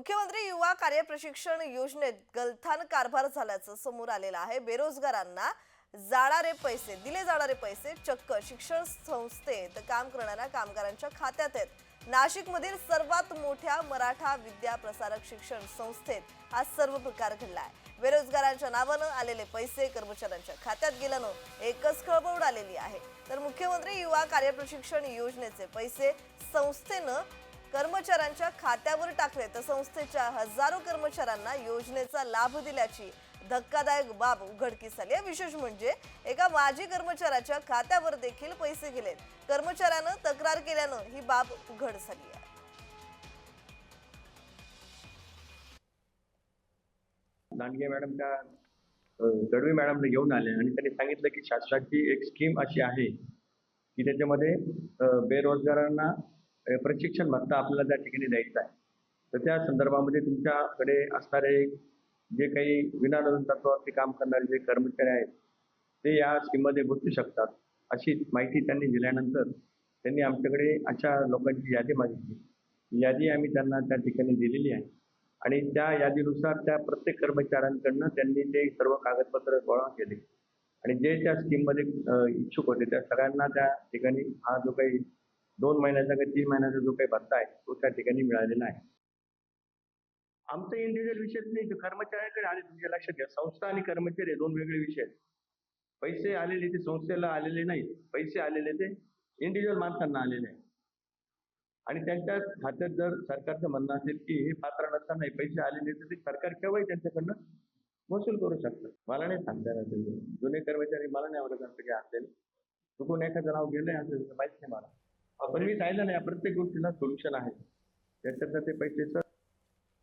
मुख्यमंत्री युवा कार्य प्रशिक्षण योजनेत गलथान कारभार झाल्याचं समोर आलेलं आहे. बेरोजगारांना जाणारे पैसे दिले जाणारे पैसे चक्क. शिक्षण संस्थेत काम करणाऱ्या कामगारांच्या खात्यात आहेत. नाशिकमधील सर्वात मोठ्या मराठा विद्या प्रसारक शिक्षण संस्थेत हा सर्व प्रकार घडला आहे. बेरोजगारांच्या नावानं आलेले पैसे कर्मचाऱ्यांच्या खात्यात गेल्यानं एकच खळबळ उडालेली आहे. तर मुख्यमंत्री युवा कार्य प्रशिक्षण योजनेचे पैसे संस्थेनं कर्मचाऱ्यांच्या खात्यावर टाकले तर संस्थेच्या हजारो कर्मचाऱ्यांना योजनेचा लाभ दिल्याची धक्कादायक बाब उघडकीस आली. आहे विशेष म्हणजे एका माजी कर्मचाऱ्याच्या खात्यावर देखील पैसे गेलेत कर्मचाऱ्यानं तक्रार केल्यानं ही बाब उघड झाली आहे. दांडगे मॅडम त्या अ, मॅडम घेऊन आले आणि त्यांनी सांगितलं की शासनाची एक स्कीम अशी आहे की त्याच्यामध्ये बेरोजगारांना प्रशिक्षण भत्ता आपल्याला त्या ठिकाणी द्यायचा आहे. तर त्या संदर्भामध्ये तुमच्याकडे असणारे जे काही विनानोंद तत्वावरती काम करणारे जे कर्मचारी आहेत ते या स्कीममध्ये बसू शकतात अशी माहिती त्यांनी दिल्यानंतर त्यांनी आमच्याकडे अशा लोकांची यादी मागितली. यादी आम्ही त्यांना त्या ठिकाणी दिलेली आहे. आणि त्या यादीनुसार त्या प्रत्येक कर्मचाऱ्यांकडनं त्यांनी ते सर्व कागदपत्र गोळा केले. आणि जे त्या स्कीममध्ये इच्छुक होते त्या सगळ्यांना त्या ठिकाणी हा जो काही दोन महिन्याचा किंवा तीन महिन्याचा जो काही भत्ता आहे तो त्या ठिकाणी मिळालेला आहे. आमचं इंडिव्हिज्युअल विषय नाही तो कर्मचाऱ्यांकडे आले तुमच्या लक्षात घ्या. संस्था आणि कर्मचारी दोन वेगळे विषय आहेत. पैसे आलेले ते संस्थेला आलेले नाही पैसे आलेले ते इंडिव्हिज्युअल माणसांना आलेले आहे आणि त्यांच्या खात्यात जर सरकारचं म्हणणं असेल की हे पात्र नसताना पैसे आलेले तर ते सरकार केव्हाही त्यांच्याकडनं वसूल करू शकतं. मला नाही सांगता येणार जुने कर्मचारी मला नाही आवडत असं की असेल. चुकून एखादं नाव गेलंय असेल तर माहीत नाही मला. पण मी सांगितलं नाही प्रत्येक गोष्टीला सोल्युशन आहे. त्याच्यातनं ते पैसेचं